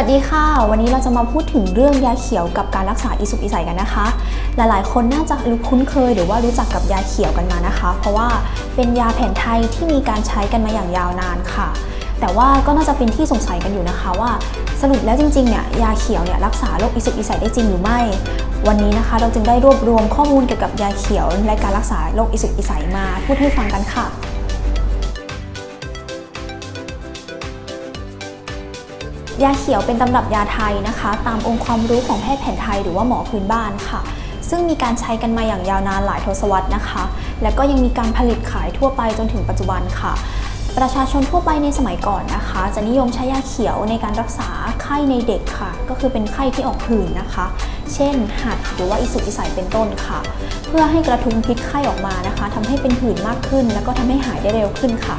วัสดีค่ะ วันนี้เราจะมาพูดถึงเรื่องยาเขียวกับการรักษาอิสุกอิสัยกันนะคะ หลายๆ คนน่าจะรู้คุ้นเคยหรือว่ารู้จักกับยาเขียวกันมานะคะ เพราะว่าเป็นยาแผนไทยที่มีการใช้กันมาอย่างยาวนานค่ะ แต่ว่าก็น่าจะเป็นที่สงสัยกันอยู่นะคะว่า สรุปแล้วจริงๆเนี่ยยาเขียวเนี่ยรักษาโรคอิสุกอิสัยได้จริงหรือไม่ วันนี้นะคะ เราจึงได้รวบรวมข้อมูลเกี่ยวกับยาเขียว และการรักษาโรคอิสุกอิสัยมาพูดให้ฟังกันค่ะ ยาเขียวเป็นตำรับยาไทยนะคะ ตามองค์ความรู้ของแพทย์แผนไทยหรือว่าหมอพื้นบ้านค่ะ ซึ่งมีการใช้กันมาอย่างยาวนานหลายทศวรรษนะคะ และก็ยังมีการผลิตขายทั่วไปจนถึงปัจจุบันค่ะ ประชาชนทั่วไปในสมัยก่อนนะคะ จะนิยมใช้ยาเขียวในการรักษาไข้ในเด็กค่ะ ก็คือเป็นไข้ที่ออกผื่นนะคะ เช่น หัดหรือว่าอิสุกอิสัยเป็นต้นค่ะ เพื่อให้กระทุ้งพิษไข้ออกมานะคะทำให้เป็นผื่นมากขึ้น แล้วก็ทำให้หายได้เร็วขึ้นค่ะ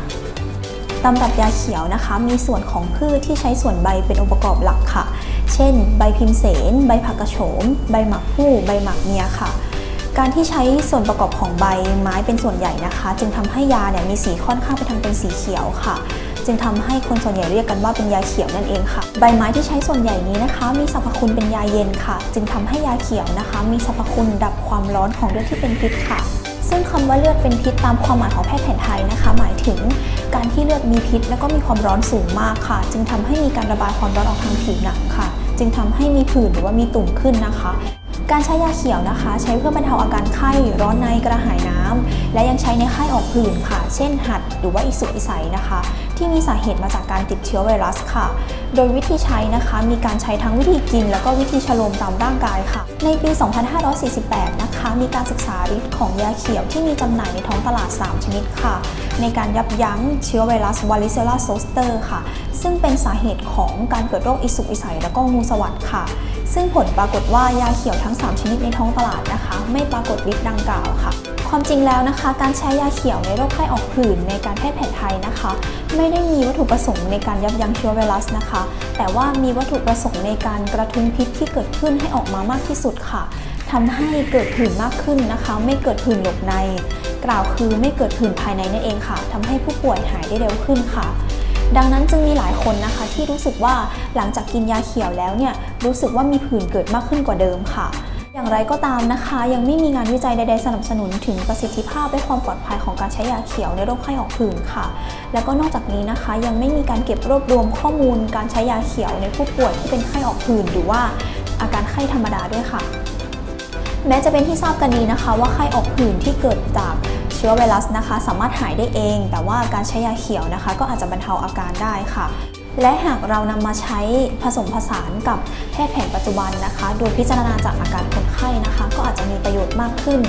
ตำรับยาเขียวนะคะ มีส่วนของพืชที่ใช้ส่วนใบเป็นองค์ประกอบหลักค่ะ เช่น ใบพิมเสน ใบผักกระโฉม ใบหมักผู้ใบหมักเมียค่ะ การที่ใช้ส่วนประกอบของใบไม้เป็นส่วนใหญ่นะคะ จึงทำให้ยาเนี่ยมีสีค่อนข้างไปทางเป็นสีเขียวค่ะจึงทำให้คนส่วนใหญ่เรียกกันว่าเป็นยาเขียวนั่นเองค่ะ ใบไม้ที่ใช้ส่วนใหญ่นี้นะคะ มีสรรพคุณเป็นยาเย็นค่ะ จึงทำให้ยาเขียวนะคะ มีสรรพคุณดับความร้อนของเลือดที่เป็นพิษค่ะ ซึ่งคำว่าเลือดเป็นพิษตามความหมายของแพทย์แผนไทยนะคะ หมายถึงการที่เลือดมีพิษ และก็มีความร้อนสูงมากค่ะ จึงทำให้มีการระบายความร้อนออกทางผิวหนังค่ะ จึงทำให้มีผื่นหรือว่ามีตุ่มขึ้นนะคะ การใช้ยาเขียวนะคะ ใช้เพื่อบรรเทาอาการไข้ร้อนในกระหายน้ำและยังใช้ในไข้ออกผื่นค่ะ เช่นหัดหรือว่าอิสุกอิสัยนะคะ ที่มีสาเหตุมาจากการติดเชื้อไวรัสค่ะ โดยวิธีใช้นะคะมีการใช้ทั้งวิธีกิน แล้วก็วิธีชโลมตามร่างกายค่ะ ในปี 2548 นะคะ มีการศึกษาฤทธิ์ของยาเขียวที่มีจำหน่ายในท้องตลาด 3 ชนิดค่ะ ในการยับยั้งเชื้อไวรัสวาริเซลลาโซสเตอร์ค่ะ ซึ่งเป็นสาเหตุของการเกิดโรคอิสุกอิสัยแล้วก็งูสวัสด์ค่ะ ซึ่งผลปรากฏว่ายาเขียวทั้ง 3 ชนิดในท้องตลาดนะคะ ไม่ปรากฏฤทธิ์ดังกล่าวค่ะ ความจริงแล้วนะคะ การใช้ยาเขียวในโรคไข้ออกผื่นในการแพทย์แผนไทยนะคะ ไม่ได้มีวัตถุประสงค์ในการยับยั้งเชื้อไวรัสนะคะ แต่ว่ามีวัตถุประสงค์ในการกระทุ้งพิษที่เกิดขึ้นให้ออกมามากที่สุดค่ะทำให้เกิดผื่นมากขึ้นนะคะ ไม่เกิดผื่นหลบใน กล่าวคือไม่เกิดผื่นภายในนั่นเองค่ะทำให้ผู้ป่วยหายได้เร็วขึ้นค่ะ ดังนั้นจึงมีหลายคนนะคะ ที่รู้สึกว่าหลังจากกินยาเขียวแล้วเนี่ยรู้สึกว่ามีผื่นเกิดมากขึ้นกว่าเดิมค่ะ อย่างไรก็ตามนะคะ ยังไม่มีงานวิจัยใดๆสนับสนุนถึงประสิทธิภาพและความปลอดภัยของการใช้ยาเขียวในโรคไข้ออกผื่นค่ะ แล้วก็นอกจากนี้นะคะยังไม่มีการเก็บรวบรวมข้อมูลการใช้ยาเขียวในผู้ป่วยที่เป็นไข้ออกผื่นหรือว่าอาการไข้ธรรมดาด้วยค่ะ แม้จะเป็นที่ทราบกันดีนะคะ ว่าไข้ออกผื่นที่เกิดจาก เชื้อไวรัสนะคะ สามารถหายได้เอง แต่ว่าการใช้ยาเขียวนะคะ ก็อาจจะบรรเทาอาการได้ค่ะ และหากเรานำมาใช้ผสมผสานกับแพทย์แผนปัจจุบันนะคะ โดยพิจารณาจากอาการคนไข้นะคะ ก็อาจจะมีประโยชน์มากขึ้น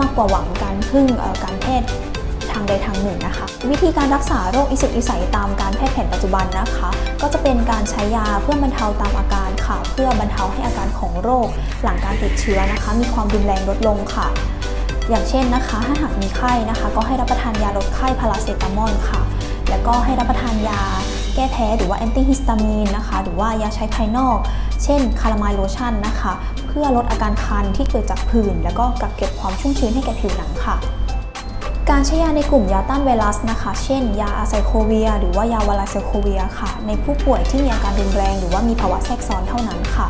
มากกว่าหวังการพึ่งการแพทย์ทางใดทางหนึ่งนะคะ วิธีการรักษาโรคอิสุกอิสัยตามการแพทย์แผนปัจจุบันนะคะ ก็จะเป็นการใช้ยาเพื่อบรรเทาตามอาการค่ะ เพื่อบรรเทาให้อาการของโรค หลังการติดเชื้อนะคะ มีความรุนแรงลดลงค่ะ อย่างเช่นนะคะ ถ้าหากมีไข้นะคะ ก็ให้รับประทานยาลดไข้พาราเซตามอลค่ะ แล้วก็ให้รับประทานยาแก้แพ้หรือว่าแอนติฮิสตามีนนะคะ หรือว่ายาใช้ภายนอก เช่นคาราไมล์โลชั่นนะคะ เพื่อลดอาการคันที่เกิดจากผื่น แล้วก็กักเก็บความชุ่มชื้นให้แก่ผิวหนังค่ะ การใช้ยาในกลุ่มยาต้านไวรัสนะคะ เช่น ยาอะไซโคเวีย หรือว่ายาวาลาไซโคเวียค่ะ ในผู้ป่วยที่มีอาการรุนแรง หรือว่ามีภาวะแทรกซ้อนเท่านั้นค่ะ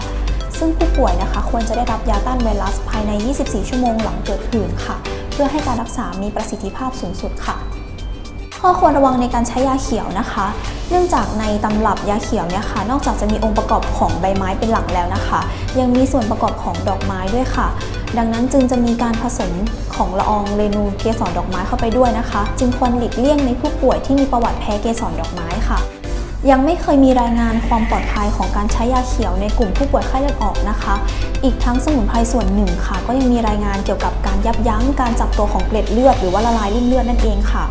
ซึ่งผู้ป่วยนะคะควรจะได้รับยาต้านไวรัสภายใน 24 ชั่วโมงหลังเกิดผื่นค่ะ เพื่อให้การรักษามีประสิทธิภาพสูงสุดค่ะ ข้อควรระวังในการใช้ยาเขียวนะคะ เนื่องจากในตำรับยาเขียวเนี่ยค่ะ นอกจากจะมีองค์ประกอบของใบไม้เป็นหลักแล้วนะคะ ยังมีส่วนประกอบของดอกไม้ด้วยค่ะ ดังนั้นจึงจะมีการผสมของละอองเรนูเกสรดอกไม้เข้าไปด้วยนะคะ จึงควรหลีกเลี่ยงในผู้ป่วยที่มีประวัติแพ้เกสรดอกไม้ค่ะ ยังไม่เคยมีรายงานความปลอดภัยของการใช้ยาเขียวในกลุ่มผู้ป่วยไข้เลือดออกนะคะ อีกทั้งสมุนไพรส่วนหนึ่งค่ะ ก็ยังมีรายงานเกี่ยวกับการยับยั้งการจับตัวของเกล็ดเลือดหรือว่าละลายริ่มเลือดนั่นเองค่ะ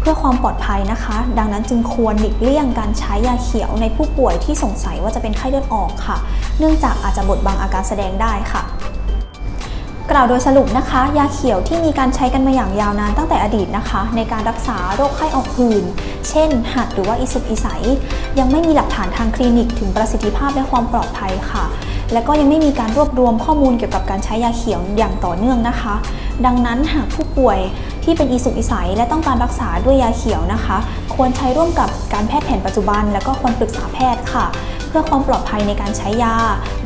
เพื่อความปลอดภัยนะคะ ดังนั้นจึงควรหลีกเลี่ยงการใช้ยาเขียวในผู้ป่วยที่สงสัยว่าจะเป็นไข้เลือดออกค่ะ เนื่องจากอาจจะบดบังอาการแสดงได้ค่ะ กล่าวโดยสรุปนะคะ ยาเขียวที่มีการใช้กันมาอย่างยาวนานตั้งแต่อดีตนะคะ ในการรักษาโรคไข้ออกหืน เช่น หัดหรือว่าอิสุกอิสัย ยังไม่มีหลักฐานทางคลินิกถึงประสิทธิภาพและความปลอดภัยค่ะ และก็ยังไม่มีการรวบรวมข้อมูลเกี่ยวกับการใช้ยาเขียวอย่างต่อเนื่องนะคะ ดังนั้นหากผู้ป่วยที่เป็นอิสุกอิสัย และต้องการรักษาด้วยยาเขียวนะคะ ควรใช้ร่วมกับการแพทย์แผนปัจจุบัน และก็ควรปรึกษาแพทย์ค่ะ เพื่อความปลอดภัยในการใช้ยา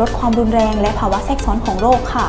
ลดความรุนแรง และภาวะแทรกซ้อนของโรคค่ะ